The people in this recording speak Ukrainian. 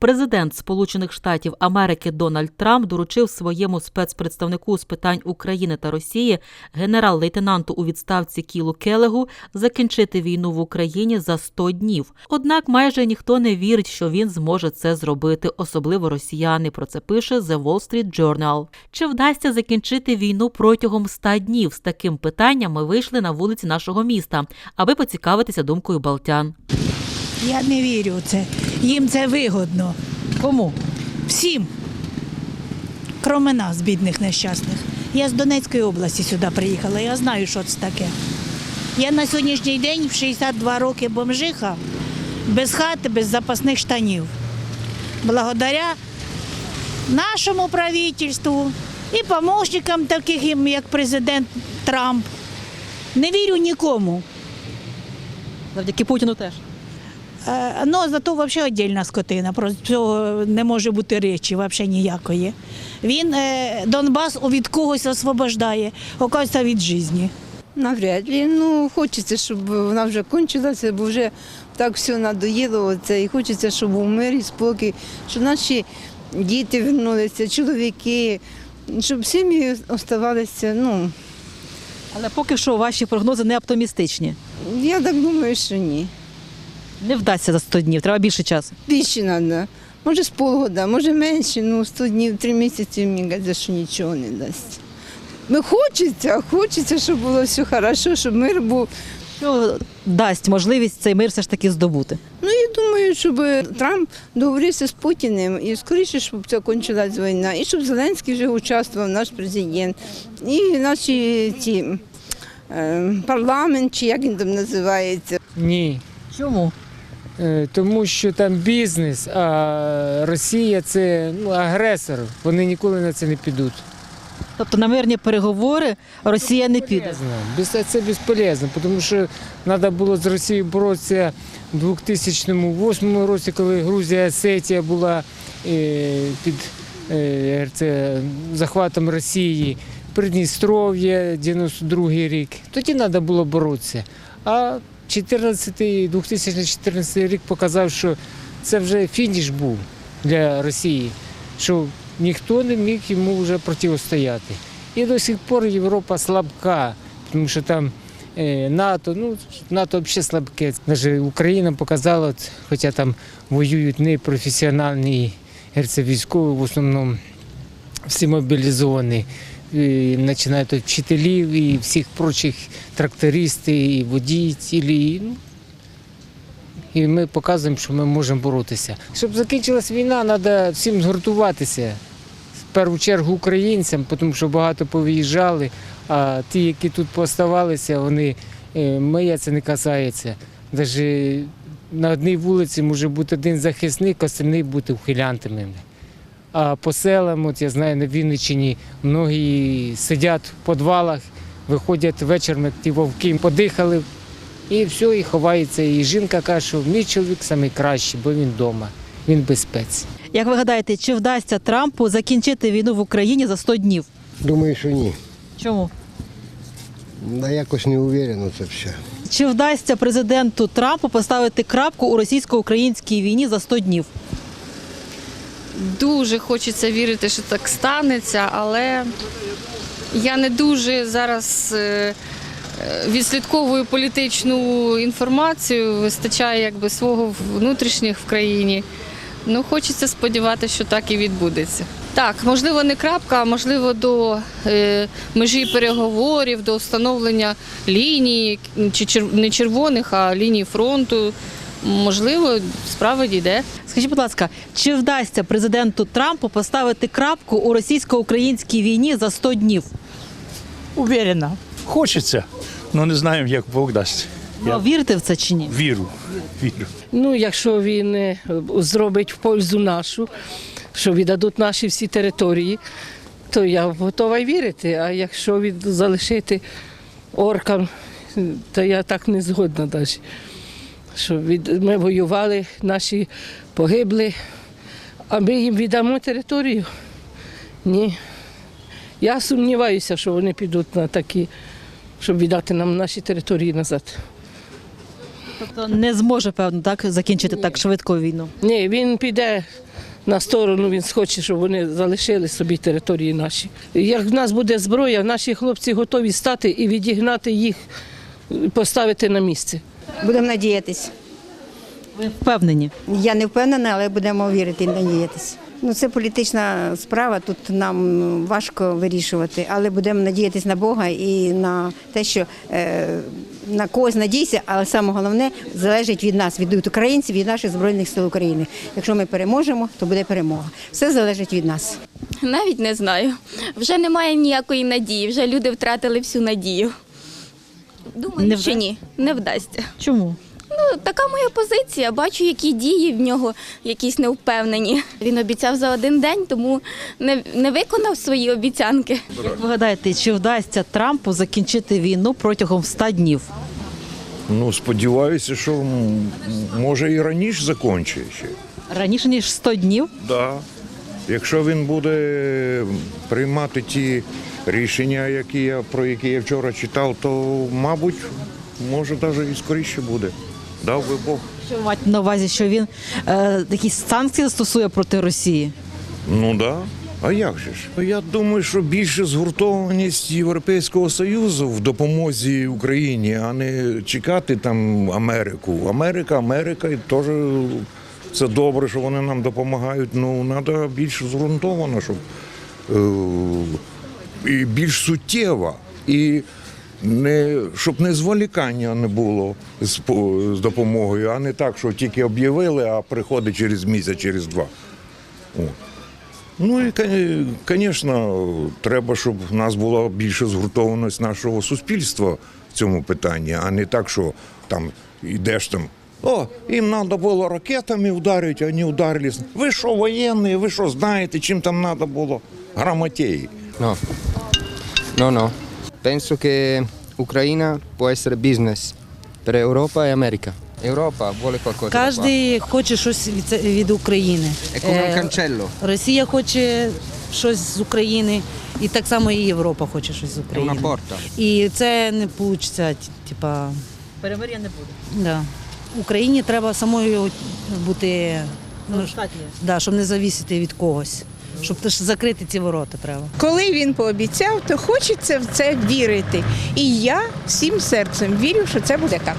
Президент Сполучених Штатів Америки Дональд Трамп доручив своєму спецпредставнику з питань України та Росії генерал-лейтенанту у відставці Кілу Келегу закінчити війну в Україні за 100 днів. Однак майже ніхто не вірить, що він зможе це зробити, особливо росіяни. Про це пише The Wall Street Journal. Чи вдасться закінчити війну протягом 100 днів? З таким питанням ми вийшли на вулиці нашого міста, аби поцікавитися думкою балтян. Я не вірю в це. Їм це вигодно. Кому? Всім. Кроме нас, бідних нещасних. Я з Донецької області сюди приїхала, я знаю, що це таке. Я на сьогоднішній день в 62 роки бомжиха, без хати, без запасних штанів. Благодаря нашому правительству і помощникам таким, як президент Трамп. Не вірю нікому. Завдяки Путіну теж. Е, Ну, зато взагалі віддільна скотина. Про цього не може бути речі взагалі ніякої. Він е, Донбас від когось освобождає, оказується від житті. Навряд ли. Ну, хочеться, щоб вона вже кончилася, бо вже так все надоїло оце. І хочеться, щоб був мир і спокій, щоб наші діти вернулися, чоловіки, щоб сім'ї оставалися. Ну, Але поки що ваші прогнози не оптимістичні. я так думаю, що ні. Не вдасться за 100 днів, треба більше часу. Більше треба. Може з полгода, може менше, ну 100 днів, 3 місяці, мені кажеться, що нічого не дасть. Ну, хочеться, хочеться, щоб було все хорошо, щоб мир був. Що дасть можливість цей мир все ж таки здобути? Ну, я думаю, щоб Трамп договорився з Путіним і скоріше, щоб це кончилась війна, і щоб Зеленський вже участвував, наш президент, і наші ці е, парламент, чи як він там називається. Ні. Чому? Е, Тому що там бізнес, а Росія це ну, агресор. Вони ніколи на це не підуть. Тобто на мирні переговори Росія не піде. Це безполезно, тому що треба було з Росією боротися в 2008 році, коли Грузія, Сетія була е, під е, це, захватом Росії, Придністров'я, 92-й рік. Тоді треба було боротися. А 14, 2014 рік показав, що це вже фініш був для Росії, що ніхто не міг йому вже протистояти. І до сих пор Європа слабка, тому що там е, НАТО, ну НАТО взагалі слабке. Навіть Україна показала, хоча там воюють не професіональні говориться, військові, в основному всі мобілізовані. І Починають вчителів і всіх прочих трактористів, і водітелі. Ну, і ми показуємо, що ми можемо боротися. Щоб закінчилась війна, треба всім згуртуватися. В першу чергу українцям, тому що багато повиїжджали, а ті, які тут поставалися, вони е, моє це не касається. Навіть на одній вулиці може бути один захисник, а остальний бути ухилянтами. А по селам, от я знаю, на Вінниччині многі сидять в підвалах, виходять вечором, як ті вовки подихали, і все, і ховається. І жінка каже, що мій чоловік найкращий, бо він вдома, він в безпеці. Як ви гадаєте, чи вдасться Трампу закінчити війну в Україні за 100 днів? Думаю, що ні. Чому? Да якось не уверено це все. Чи вдасться президенту Трампу поставити крапку у російсько-українській війні за 100 днів? Дуже хочеться вірити, що так станеться, але я не дуже зараз е, е, відслідковую політичну інформацію, вистачає якби свого внутрішніх в країні. Ну, хочеться сподіватися, що так і відбудеться. Так, можливо, не крапка, а можливо, до е, межі переговорів, до встановлення лінії, чи не червоних, а ліній фронту. Можливо, справа дійде. Скажіть, будь ласка, чи вдасться президенту Трампу поставити крапку у російсько-українській війні за 100 днів? Уверена. Хочеться, але не знаємо, як Бог дасть. Я Ви вірите в це чи ні? вірю. Вірю. Ну, якщо він е, зробить в пользу нашу, що віддадуть наші всі території, то я готова й вірити. А якщо від залишити оркам, то я так не згодна навіть. Що від, ми воювали, наші погибли, а ми їм віддамо територію. Ні. Я сумніваюся, що вони підуть на такі, щоб віддати нам наші території назад. Тобто не зможе, певно, так закінчити так швидко війну. Ні, він піде на сторону він хоче, щоб вони залишили собі території наші. Як в нас буде зброя, наші хлопці готові стати і відігнати їх, поставити на місце. Будемо надіятись. Ви впевнені? Я не впевнена, але будемо вірити і надіятись. Ну, це політична справа, тут нам важко вирішувати, але будемо надіятись на Бога і на те, що е, на когось надійся, але саме головне залежить від нас, від українців, від наших збройних сил України. Якщо ми переможемо, то буде перемога. Все залежить від нас. Навіть не знаю. Вже немає ніякої надії, вже люди втратили всю надію. Думаю, Не що вдасться? ні, не вдасться. Чому? Ну, така моя позиція. Бачу, які дії в нього якісь невпевнені. Він обіцяв за один день, тому не, не виконав свої обіцянки. Як ви гадаєте, чи вдасться Трампу закінчити війну протягом 100 днів? Ну, сподіваюся, що м, може і раніше закінчить ще. Раніше ніж 100 днів? Да. Якщо він буде приймати ті рішення, які я, про які я вчора читав, то, мабуть, може навіть і скоріше буде. Дав би Бог. Що ви маєте на увазі, що він е, якісь санкції застосує проти Росії? Ну так. Да. А як же ж? Я думаю, що більше згуртованість Європейського Союзу в допомозі Україні, а не чекати там Америку. Америка, Америка, і теж це добре, що вони нам допомагають. Ну, треба більш зґрунтовано, щоб е, і більш суттєво. І не, щоб не зволікання не було з, з допомогою, а не так, що тільки об'явили, а приходить через місяць, через два. О. Ну і, звісно, треба, щоб в нас була більше згуртованість нашого суспільства в цьому питанні, а не так, що там йдеш там. О, їм треба було ракетами вдарити, а не вдарили. Ви що, воєнні, ви що знаєте, чим там треба було? Грамотеї. No, no, no. Penso che Ucraina può essere business per Europa e America. Europa vuole qualcosa. Кожен хоче щось від, від України. È come un Е, cancello. Росія хоче щось з України, і так само і Європа хоче щось з È una України. porta. І це не вийде, типа, Перемир'я не буде. да. Україні треба самою бути, ну, да, щоб не завісити від когось. Щоб теж закрити ці ворота треба. Коли він пообіцяв, то хочеться в це вірити. І я всім серцем вірю, що це буде так.